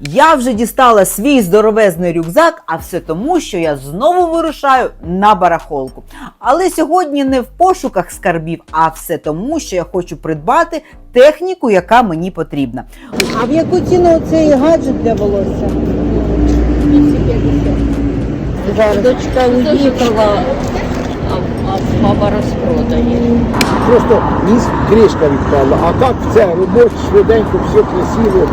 Я вже дістала свій здоровезний рюкзак, а все тому, що я знову вирушаю на барахолку. Але сьогодні не в пошуках скарбів, а все тому, що я хочу придбати техніку, яка мені потрібна. А в яку ціну цей гаджет для волосся? 250. Зараз. Дочка уїхала, а, баба розпродає. Просто низ кришка відпала. А так це робоче, швиденько, все красиво.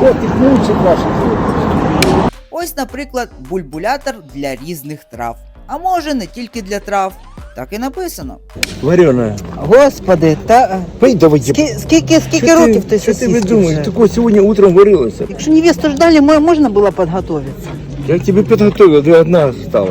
Котик мучить ваших хлопців. Ось, наприклад, бульбулятор для різних трав. А може не тільки для трав. Так і написано. Варена, Господи, та пий давай. скільки, скільки, років ти Що ти сосиски видумаєш? вже? Такого сьогодні утром варилося. Якщо невесту ждали, мо- можна було підготуватися. Я тебе підготував, ти одна стала.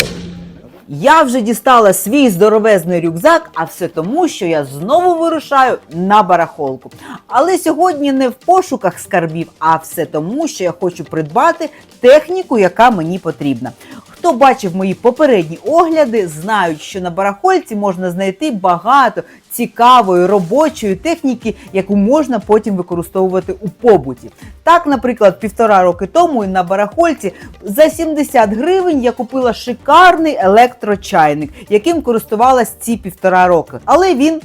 Я вже дістала свій здоровезний рюкзак, а все тому, що я знову вирушаю на барахолку. Але сьогодні не в пошуках скарбів, а все тому, що я хочу придбати техніку, яка мені потрібна. Хто бачив мої попередні огляди, знають, що на барахольці можна знайти багато цікавої робочої техніки, яку можна потім використовувати у побуті. Так, наприклад, півтора роки тому на барахольці за 70 гривень я купила шикарний електрочайник, яким користувалась ці півтора роки. Але він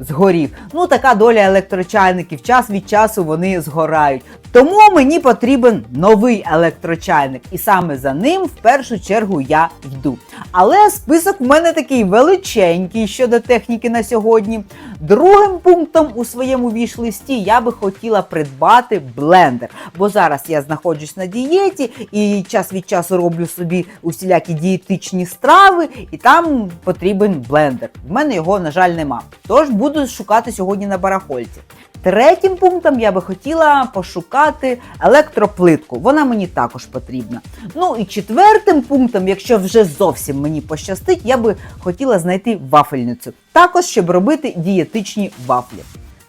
згорів. Ну, така доля електрочайників. Час від часу вони згорають. Тому мені потрібен новий електрочайник, і саме за ним в першу чергу я йду. Але список в мене такий величенький щодо техніки на сьогодні. Другим пунктом у своєму віш-листі я би хотіла придбати блендер, бо зараз я знаходжусь на дієті і час від часу роблю собі усілякі дієтичні страви, і там потрібен блендер. В мене його, на жаль, нема. Тож буду шукати сьогодні на барахольці. Третім пунктом я би хотіла пошукати електроплитку. Вона мені також потрібна. Ну і четвертим пунктом, якщо вже зовсім мені пощастить, я би хотіла знайти вафельницю. Також щоб робити дієтичні вафлі.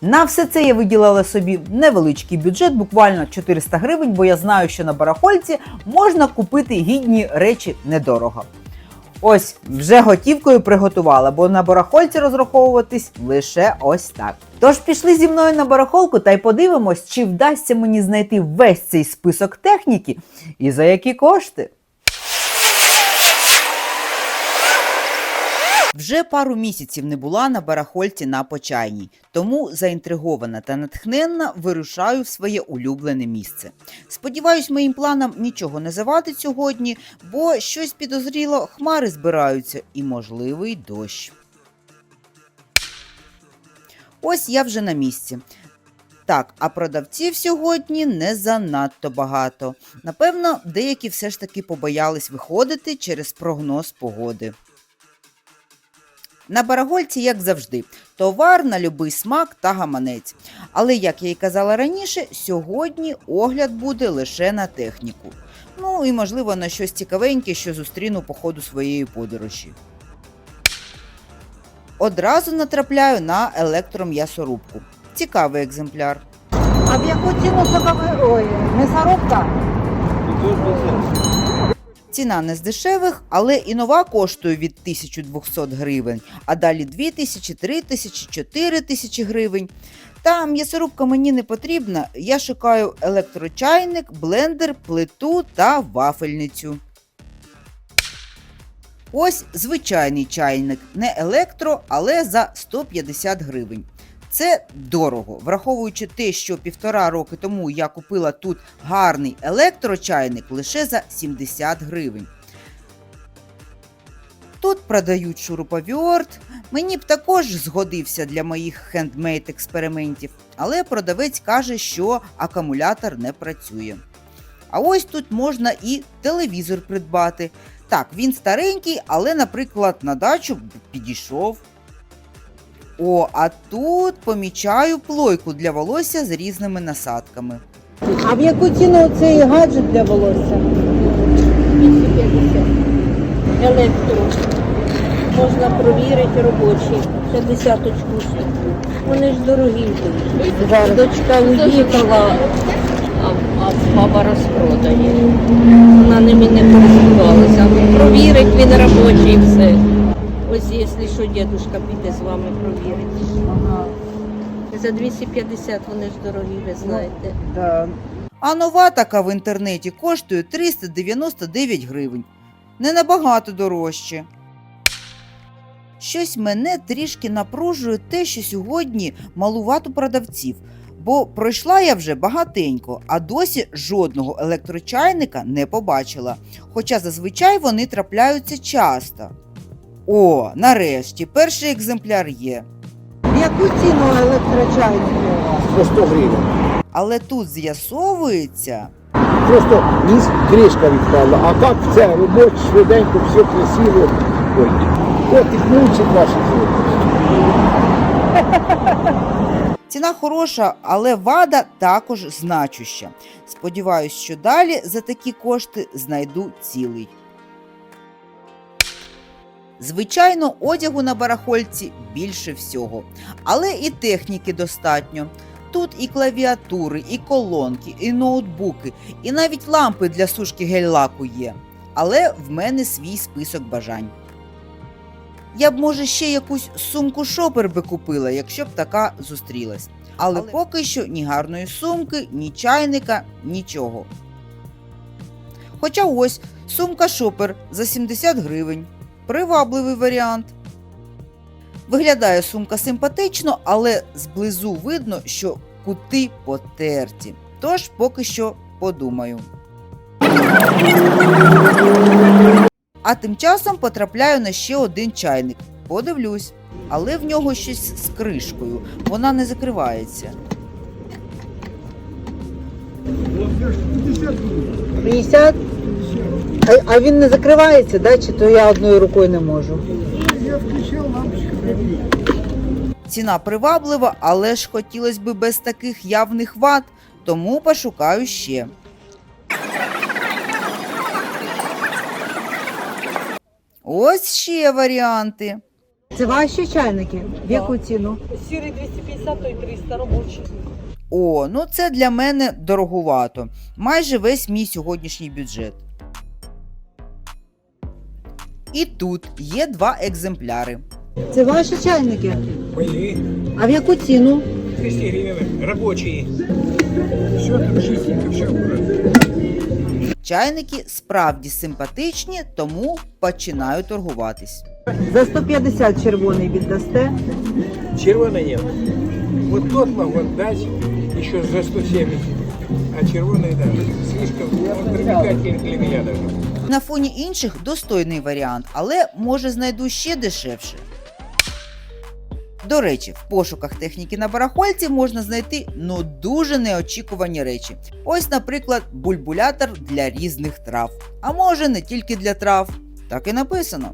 На все це я виділила собі невеличкий бюджет, буквально 400 гривень, бо я знаю, що на барахольці можна купити гідні речі недорого. Ось вже готівкою приготувала, бо на барахольці розраховуватись лише ось так. Тож пішли зі мною на барахолку та й подивимось, чи вдасться мені знайти весь цей список техніки і за які кошти. Вже пару місяців не була на барахольці на почайній, тому заінтригована та натхненна вирушаю в своє улюблене місце. Сподіваюсь, моїм планам нічого не завадить сьогодні, бо щось підозріло, хмари збираються і можливий дощ. Ось я вже на місці. Так, а продавців сьогодні не занадто багато. Напевно, деякі все ж таки побоялись виходити через прогноз погоди. На барагольці, як завжди, товар на любий смак та гаманець. Але, як я й казала раніше, сьогодні огляд буде лише на техніку. Ну і, можливо, на щось цікавеньке, що зустріну по ходу своєї подорожі. Одразу натрапляю на електром'ясорубку. Цікавий екземпляр. А в яку ціну сокови... Ой, м'ясорубка? Ціна не з дешевих, але і нова коштує від 1200 гривень, а далі 2000, 3000, 4000 гривень. Та м'ясорубка мені не потрібна. Я шукаю електрочайник, блендер, плиту та вафельницю. Ось звичайний чайник, не електро, але за 150 гривень. Це дорого, враховуючи те, що півтора роки тому я купила тут гарний електрочайник лише за 70 гривень. Тут продають шуруповерт. Мені б також згодився для моїх хендмейд експериментів, але продавець каже, що акумулятор не працює. А ось тут можна і телевізор придбати. Так, він старенький, але, наприклад, на дачу підійшов. О, а тут помічаю плойку для волосся з різними насадками. А в яку ціну цей гаджет для волосся? 250. Електро. Можна провірити робочі. Ще десяточку. Вони ж дорогі. Зараз. Дочка уїхала, а, а баба розпродає. Вона ними не користувалася. Провірить він робочий все. Ось якщо що, дідушка піде з вами провірить. За 250 вони ж дорогі, ви знаєте. Да. А нова така в інтернеті коштує 399 гривень. Не набагато дорожче. Щось мене трішки напружує те, що сьогодні малувато продавців, бо пройшла я вже багатенько, а досі жодного електрочайника не побачила. Хоча зазвичай вони трапляються часто. О, нарешті, перший екземпляр є. Яку ціну електрочайники у вас? По 100 гривень. Але тут з'ясовується, Просто низ кришка відпала. А так це робоче, швиденько, все красиво. Ой, котик мучить ваші хлопці. ціна хороша, але вада також значуща. Сподіваюсь, що далі за такі кошти знайду цілий. Звичайно, одягу на барахольці більше всього, але і техніки достатньо. Тут і клавіатури, і колонки, і ноутбуки, і навіть лампи для сушки гель-лаку є. Але в мене свій список бажань. Я б, може, ще якусь сумку шопер би купила, якщо б така зустрілась. Але, поки що ні гарної сумки, ні чайника, нічого. Хоча ось сумка шопер за 70 гривень. Привабливий варіант. Виглядає сумка симпатично, але зблизу видно, що кути потерті. Тож поки що подумаю. А тим часом потрапляю на ще один чайник. Подивлюсь, але в нього щось з кришкою. Вона не закривається. 50? А, а він не закривається, да? чи то я одною рукою не можу? Ціна приваблива, але ж хотілося б без таких явних вад, тому пошукаю ще. Ось ще варіанти. Це ваші чайники? В яку ціну? Сірий 250, той 300 робочий. О, ну це для мене дорогувато. Майже весь мій сьогоднішній бюджет. І тут є два екземпляри. Це ваші чайники? Мої А в яку ціну? 200 гривен рабочие. Все там чистенько, все аккуратно. Чайники справді симпатичні, тому починаю торгуватись. За 150 червоний віддасте. Червоной нет. Вот тот могу отдать еще за 170. А червоный, да, слишком он привлекательный для меня даже. На фоні інших достойний варіант, але може знайду ще дешевше. До речі, в пошуках техніки на барахольці можна знайти ну дуже неочікувані речі. Ось, наприклад, бульбулятор для різних трав. А може не тільки для трав. Так і написано.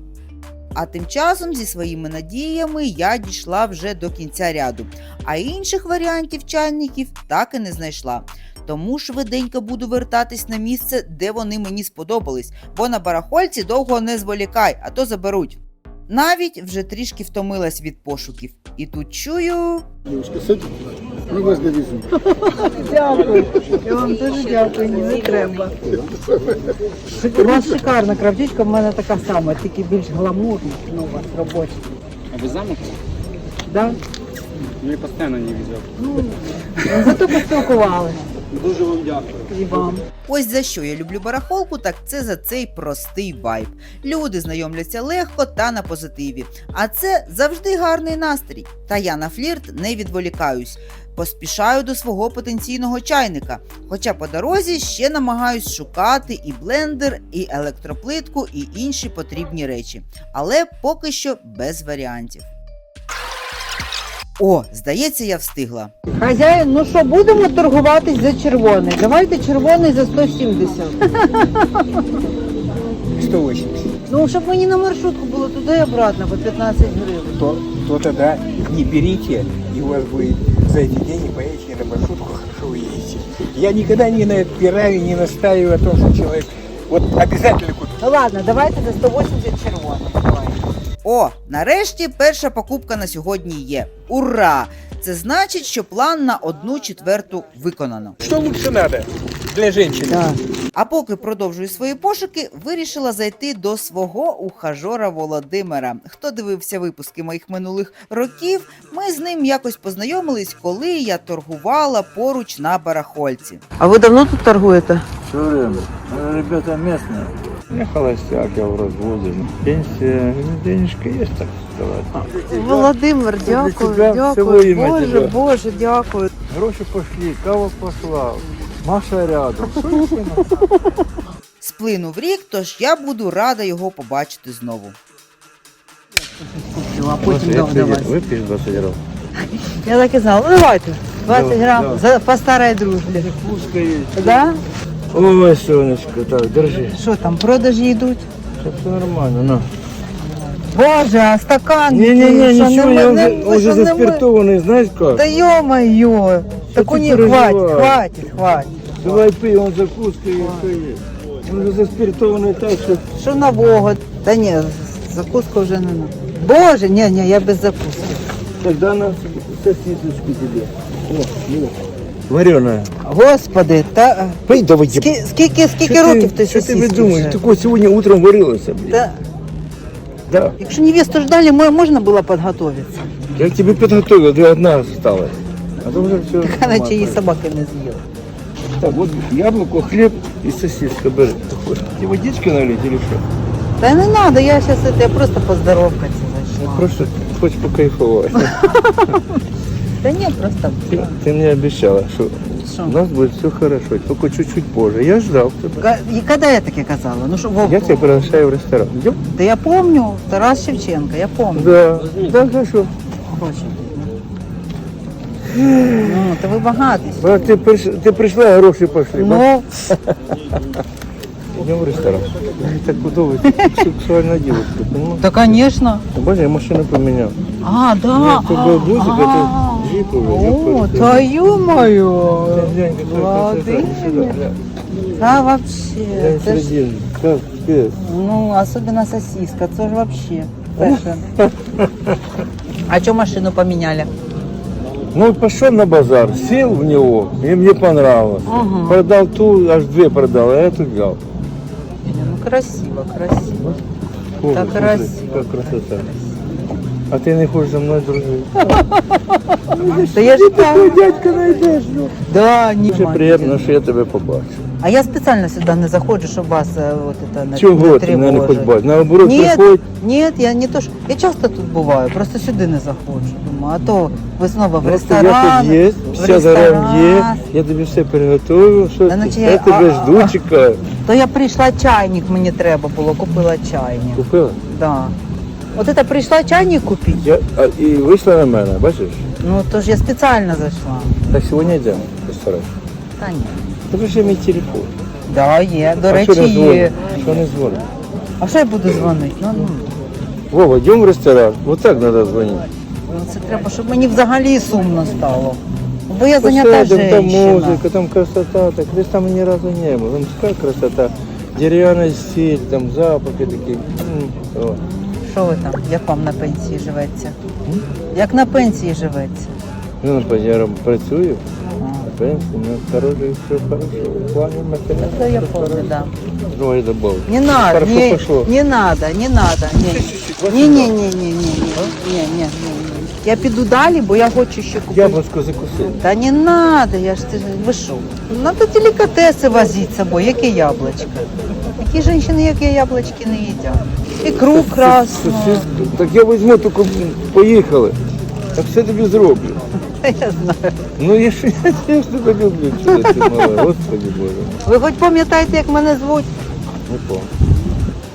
А тим часом зі своїми надіями я дійшла вже до кінця ряду, а інших варіантів чайників так і не знайшла. Тому швиденько буду вертатись на місце, де вони мені сподобались, бо на барахольці довго не зволікай, а то заберуть. Навіть вже трішки втомилась від пошуків. І тут чую. Ми вас довезу. Дякую. Я вам дуже дякую, не треба. У вас шикарна кравчичка, в мене така сама, тільки більш гламурна, ну, у вас робоча. А вы замуж? Да? Мне постоянно не везет. Ну, зато поспілкувалися. Дуже вам дякую. І вам. Ось за що я люблю барахолку, так це за цей простий вайб. Люди знайомляться легко та на позитиві. А це завжди гарний настрій. Та я на флірт не відволікаюсь. Поспішаю до свого потенційного чайника. Хоча по дорозі ще намагаюсь шукати і блендер, і електроплитку, і інші потрібні речі. Але поки що без варіантів. О, здається, я встигла. Хазяїн, ну що, будемо торгуватись за червоний. Давайте червоний за 170. 180. Ну, щоб мені на маршрутку було туди і обратно по 15 гривень. То, то тогда не берите, и у вас будет за эти деньги поедете на маршрутку, хорошо вы едете. Я никогда не напираю, не настаиваю о том, что человек вот обязательно купит. Ну ладно, давайте за 180 червоний. О, нарешті перша покупка на сьогодні є. Ура! Це значить, що план на одну четверту виконано. Что лучше надо для женщины? Да. А поки продовжую свої пошуки, вирішила зайти до свого ухажора Володимира. Хто дивився випуски моїх минулих років, ми з ним якось познайомились, коли я торгувала поруч на барахольці. А ви давно тут торгуєте? Все время. Ребята местные. Я холостяк, я в разводе. Пенсия, денежка есть, так сказать. Володимир, дякую, тебя дякую. Боже. Боже, дякую. Гроши пошли, кава пошла. Маша рядом. Сплинув рік, тож я буду рада його побачити знову. А потім дам до вас. Выпьешь 20 грамм? Я так і знала. Ну давайте. 20 Да, грам да. по старій дружбі. Да? Ой, Сонечка, так, держи. Що там, продажі йдуть? Сейчас все нормально, на. Боже, а стакан? Не-не-не, Що, ничего, не я ми- уже, не- ви уже що, не ми? заспиртованный, знаешь как? Да ё-моё. Так у ты них хватит, переживаешь? хватит, хватит. Давай пей, он закуска и все есть. Он уже заспиртованный так, что... Що нового? Та ні, з- закуску вже не надо. Боже, ні, ні, я без закуски. Тогда на сосисочку тебе. О, ну, вареная. Господи, та Пей, давай, Ски- скільки, скільки років ти Что ты сосиски думаешь? вже? Такое сегодня утром варилось, блин. Та, Да. якщо невесту ждали, мо- можна було підготуватися. Я к тебе подготовил, ты одна осталась. А то уже все. Іначе її собаки не з'їли. Так, вот яблоко, хлеб и сосиска. Бери. Ты хочешь? Тебе водички налить или что? Та не треба, я зараз я просто поздоровкатися зайшла. Просто хочешь покайфовать. Та ні, просто. Ты, ты мне обещала, что Що? у нас будет все хорошо, только чуть-чуть позже. Я ждал тебя. Ка- І коли я таке казала? Ну що, Вов, Я тебя приглашаю в ресторан. Идем? Та я помню, Тарас Шевченко, я помню. Да. Да, хорошо. Очень. Ну, то ви багатий. А ты, приш... ты пришла, а гроши пошли. Ну, Идем в ресторан. Так удобно, ты сексуальная девушка, понимаешь? та, звісно. Боже, я машину поменял. А, да. Нет, это был бузик, А, это джип уже. о, та ё-моё. Владимир. Та вообще. Це ж, ну, особенно сосиска, це ж вообще. фэшн. А что машину поменяли? Ну, пошел на базар, сел в него, и мне понравилось. Ага. Продал ту, аж две продал, а эту взял. Ну, красиво, красиво. Фу, Так смотри, красиво. Как красота. А ты не хочешь за мной дружить? Да я ж так. Дядька найдешь, ну. Да, не Дуже приємно, що я тебе побачив. А я специально сюда не заходжу, чтобы вас э, вот это на Чого ти мене не хоч бачиш? Наоборот, Нет, приходь. нет, я не то, що... Я часто тут буваю, просто сюди не заходжу. Думаю, а то ви знову в Просто ресторан. я тут є, в все грам є, ресторан. я тобі все приготую, що Та ти? наче я я- тебе а- жду, а- чекаю. То я прийшла чайник, мені треба було, купила чайник. Купила? Да. От это прийшла чайник купити. Я, а, і вийшла на мене, бачиш? Ну то ж я спеціально зайшла. Так сьогодні йдемо в ресторан. Та ні. Покажи мій телефон. Да, є. До а речі, що не є. Що не дзвонить? А що я буду дзвонити? Ну, ну. Вова, йдемо в ресторан. Вот так треба дзвонити. Ну, Це треба, щоб мені взагалі сумно стало. Бо я зайнята Посадим, там музика, там красота, так десь там ні разу не було. Там така красота. Дерев'яна стіль, там запахи такі. М. Що ви там? Як вам на пенсії живеться? Як на пенсії живеться? Ну, я працюю, на пенсії, ну, хороший, все хорошо. В плані матеріалу. Це я все помню, хорошо. да. Ну, я добав. Не надо, Хорошо не, пошло. не надо, не надо. Не, не, не, не, не, не, не, не, не. Я піду далі, бо я хочу ще купити. Яблочко закусив. Та не надо, я ж ти ж- ви що? Надо делікатеси возити з собою, яке яблочко. Такі жінки, як я, яблочки не їдять. Ікру красну. Сосиску. Так я візьму, тільки поїхали. Так все тобі зроблю. Я знаю. Ну, я ж, я ж тебе люблю, чудо ти мала. Господи Боже. Ви хоч пам'ятаєте, як мене звуть? Не помню.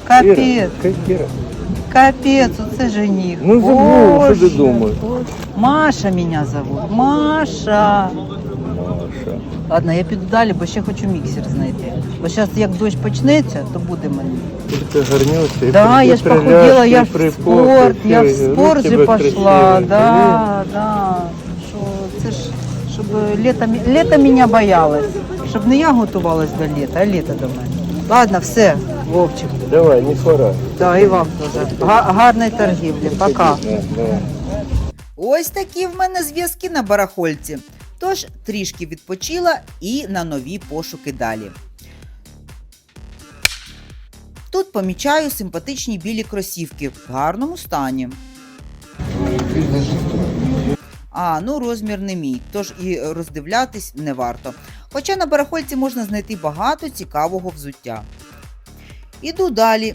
Капець. Кіра, Кіра. Капец, оце жених. Ну, забув, що ти думаєш? Маша меня зовут. Маша. Маша. Ладно, я піду далі, бо ще хочу міксер знайти. Бо зараз як дощ почнеться, то буде мені. Ти гарнюся. і Да, я ж похудела, я і в спорт, я в. Спорт же пошла, да, да. Що це ж, щоб літо, літо мене боялось, щоб не я готувалась до літа, а літо до мене. Ладно, все, Вовчик. Давай, не хвора. Да, і вам теж. Га- Гарної торгівлі. Пока. Ось такі в мене зв'язки на барахольці. Тож трішки відпочила і на нові пошуки далі. Тут помічаю симпатичні білі кросівки в гарному стані. А, ну розмір не мій, тож і роздивлятись не варто. Хоча на барахольці можна знайти багато цікавого взуття. Іду далі.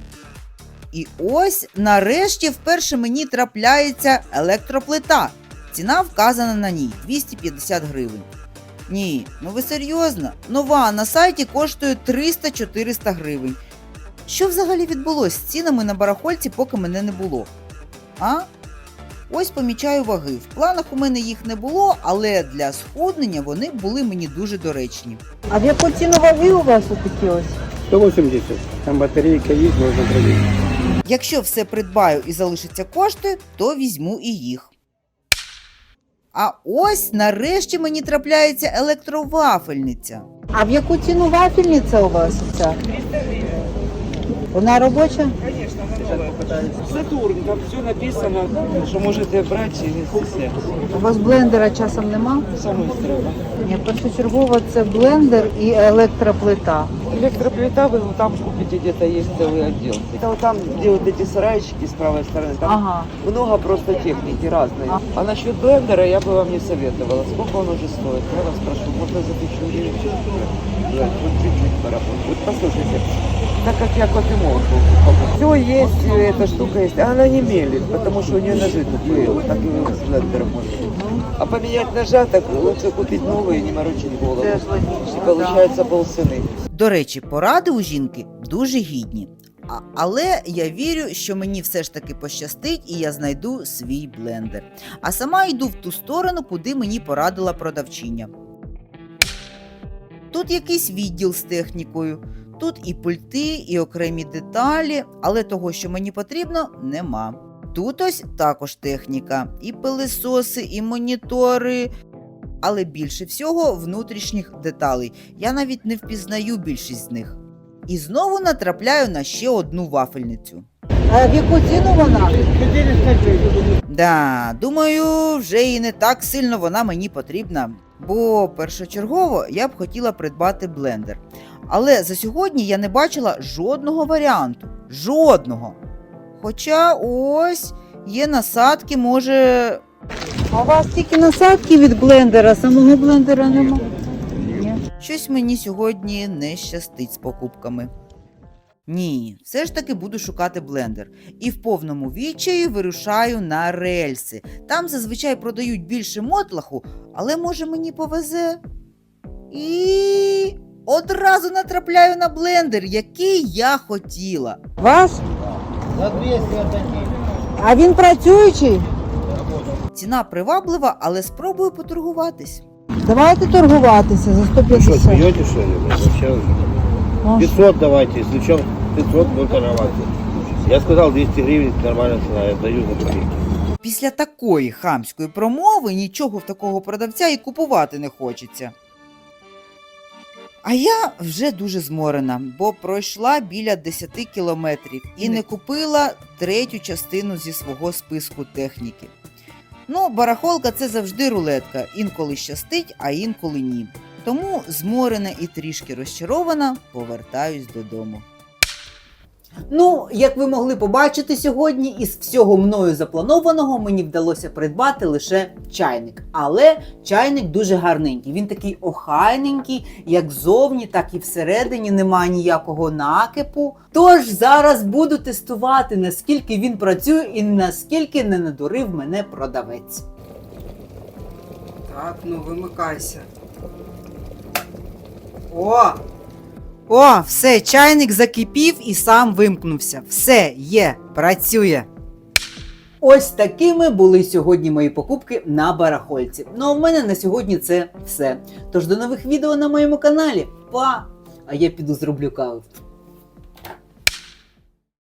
І ось нарешті вперше мені трапляється електроплита. Ціна вказана на ній 250 гривень. Ні, ну ви серйозно? Нова на сайті коштує 300-400 гривень. Що взагалі відбулося з цінами на барахольці, поки мене не було? А? Ось помічаю ваги. В планах у мене їх не було, але для схуднення вони були мені дуже доречні. А в яку ціну ваги у вас отакі ось? 180. Там батарейка есть, можно проверить. Якщо все придбаю і залишиться кошти, то візьму і їх. А ось нарешті мені трапляється електровафельниця. А в яку ціну вафельниця у вас оця? Вона робоча? Сатурн, там все написано, що можете брати і все. У вас блендера часом нема? Саме треба. Ні, першочергово це блендер і електроплита. Электроплита вы ну, там купите, где-то есть целый отдел. Это вот там, где вот эти сарайчики с правой стороны, там Ага. много просто техники разной. А. А насчет блендера я бы вам не советовала. Сколько он уже стоит? Я вас прошу, можно за тысячу гривен сейчас купить. Вот чуть-чуть поработать. Вот послушайте, так как я кофемолку все есть, э, эта штука есть, а она не мелит, потому что у нее ножи тупые, вот так и с блендером можно. А поменять ножа, так лучше купить новые и не морочить голову. Теж логічно, И получается полцены. До речі, поради у жінки дуже гідні. А, але я вірю, що мені все ж таки пощастить і я знайду свій блендер. А сама йду в ту сторону, куди мені порадила продавчиня. Тут якийсь відділ з технікою, тут і пульти, і окремі деталі, але того, що мені потрібно, нема. Тут ось також техніка, і пилисоси, і монітори, але більше всього внутрішніх деталей. Я навіть не впізнаю більшість з них. І знову натрапляю на ще одну вафельницю. А в яку ціну вона? Да, думаю, вже і не так сильно вона мені потрібна. Бо першочергово я б хотіла придбати блендер. Але за сьогодні я не бачила жодного варіанту. Жодного. Хоча ось є насадки, може. А у вас тільки насадки від блендера, самого блендера нема. Ні. Щось мені сьогодні не щастить з покупками. Ні, все ж таки буду шукати блендер. І в повному відчаї вирушаю на рельси. Там зазвичай продають більше мотлаху, але може мені повезе. І одразу натрапляю на блендер, який я хотіла. Ваш? За 200 отдадим. А він працюючий? Ціна приваблива, але спробую поторгуватись. Давайте торгуватися за 150. что ли? блядь? Вообще уже. Ну, 500 давайте, если что, 500 будет торговаться. Я сказал 200 гривен, нормальная цена, я даю за копейки. Після такої хамської промови нічого в такого продавця і купувати не хочеться. А я вже дуже зморена, бо пройшла біля 10 кілометрів і не купила третю частину зі свого списку техніки. Ну, барахолка це завжди рулетка, інколи щастить, а інколи ні. Тому зморена і трішки розчарована, повертаюсь додому. Ну, як ви могли побачити сьогодні, із всього мною запланованого мені вдалося придбати лише чайник. Але чайник дуже гарненький. Він такий охайненький, як зовні, так і всередині немає ніякого накипу. Тож зараз буду тестувати, наскільки він працює і наскільки не надурив мене продавець. Так, ну вимикайся. О! О, все, чайник закипів і сам вимкнувся. Все є, працює. Ось такими були сьогодні мої покупки на барахольці. Ну а в мене на сьогодні це все. Тож до нових відео на моєму каналі. Па! А я піду зроблю каву.